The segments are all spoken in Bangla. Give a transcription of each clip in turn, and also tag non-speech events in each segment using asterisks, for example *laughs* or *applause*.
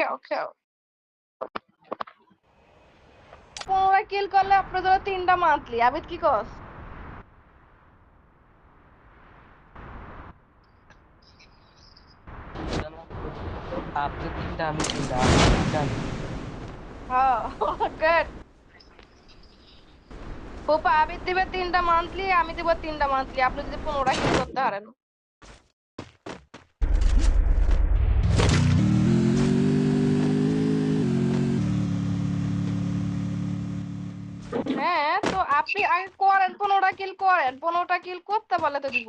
খেও খেও পনেরো কিল করলে আপনার ধরো তিনটা মান্থলি আবিদ কি কস? আপনি তিনটা আমি তিনটা আমি হ্যাঁ গুড ফুপা আবিদ দিবে তিনটা মান্থলি আমি দিব তিনটা মান্থলি আপনি যদি পনেরোটা কিল করতে পারেন হ্যাঁ তো আপনি আগে করেন, পনেরোটা কিল করেন, পনেরোটা কিল করতে পারলে তো দিব।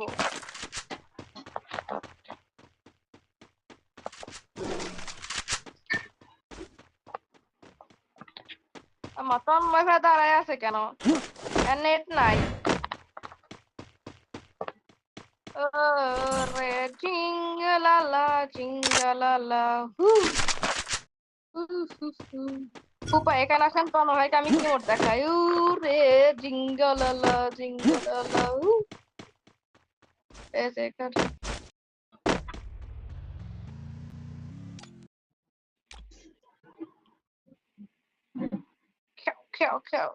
আমার তন্ময় ভাই দাঁড়ায় আছে কেন? নেট নাই। রে জিঙ্গলালা জিঙ্গলালা হু। হু হু হু। ফুপা এখানে আসেন তন্ময় ভাইকে আমি কি মোট দেখাই। উ রে জিঙ্গলালা হু এসে এখানে। খেও খেও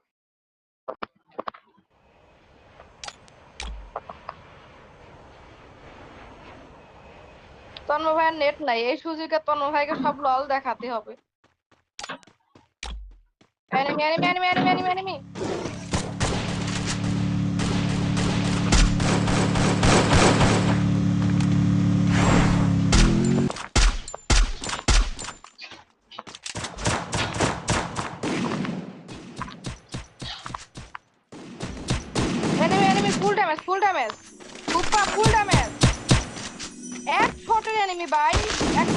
তন্ময় ভাইয়ের নেট নাই, এই সুযোগে তন্ময় ভাইকে সব লল দেখাতে হবে। enemy, enemy, enemy, enemy, enemy, enemy. Enemy, enemy, full damage, full damage. Super full damage. Ek shot enemy, bhai. Ek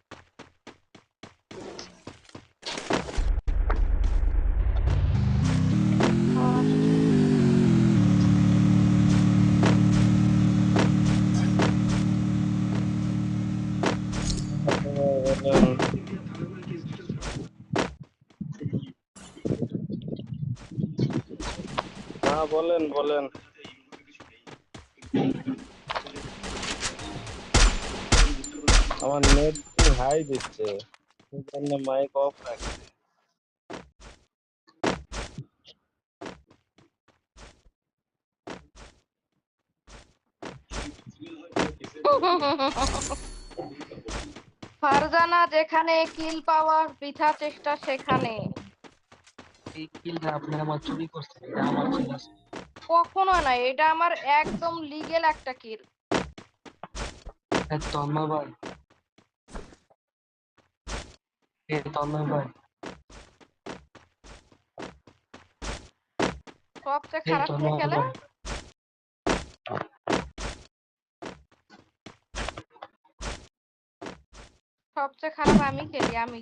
হ্যাঁ বলেন বলেন। আমার নেট হাই দিচ্ছে জন্য মাইক অফ রাখছে। ফারজানা যেখানে কিল পাওয়ার বৃথা চেষ্টা সেখানে। এই কিলটা আপনি আমার চুরি করছেন এটা আমার ছিল কখনো না এটা আমার একদম লিগেল একটা কিল তন্ময় ভাই এ তন্ময় ভাই সবচেয়ে খারাপ কে খেলে সবচেয়ে খারাপ আমি খেলি আমি।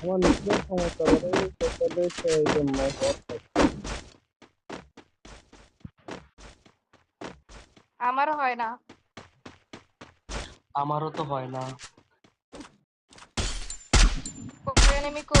আমার নিজের সমস্যা করে সেটাতে সেই জন্য আমার হয় না আমারও তো হয় না এনিমি কো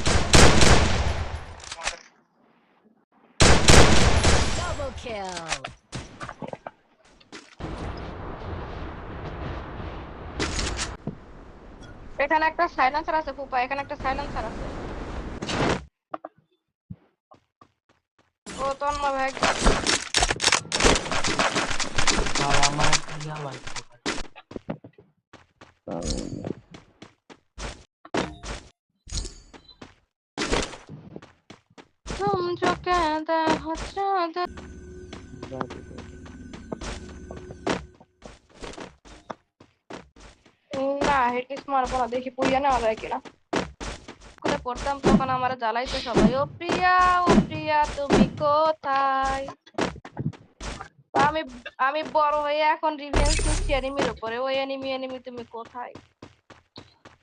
kill. এখানে একটা সাইলেন্সার আছে ফুপা এখানে একটা সাইলেন্সার আছে ও তন্ময় ভাই ভাই আমার একটা ইয়া লাগবে ভাই। तुम जो कहते हो that. আমি বড় হয়ে এখন এনিমির উপরে ওই এনিমি এনিমি তুমি কোথায়?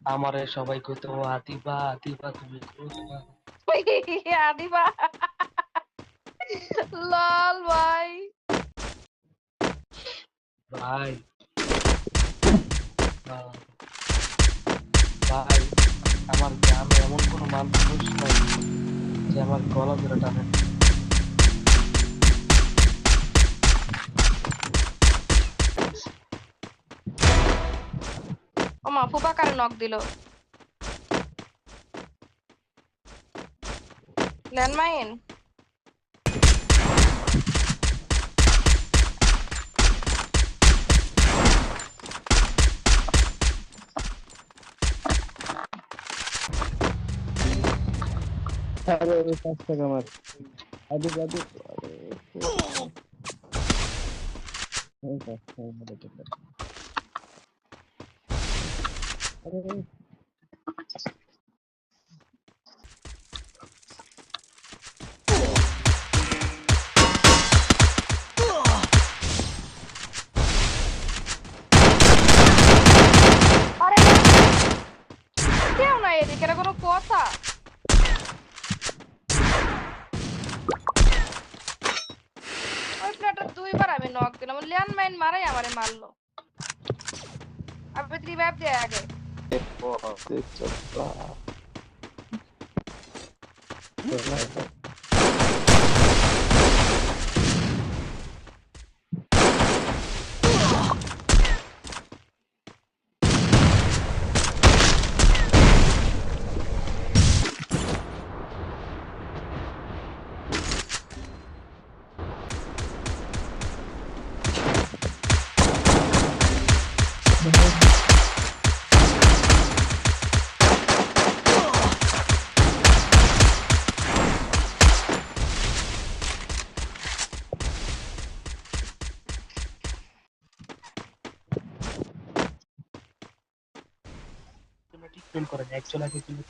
আমারে সবাই কইতো আদিবা আদিবা তুমি *laughs* আদিবা। *laughs* ভাই। ভাই। ভাই, আমার গ্রামে এমন কোনো মানুষ নাই যে আমার গলা ধরে টানে। ও মা ফুপা কারে নক দিল? ল্যান্ডমাইন আরে আরে পাঁচ টাকা আমার আদু আদু আরে विलियन मैन मारा या हमारे मार लो अब इतनी वेब दे आगे देखो देख सकता ট্রিটমেন্ট যায় একজন আগে কিন্তু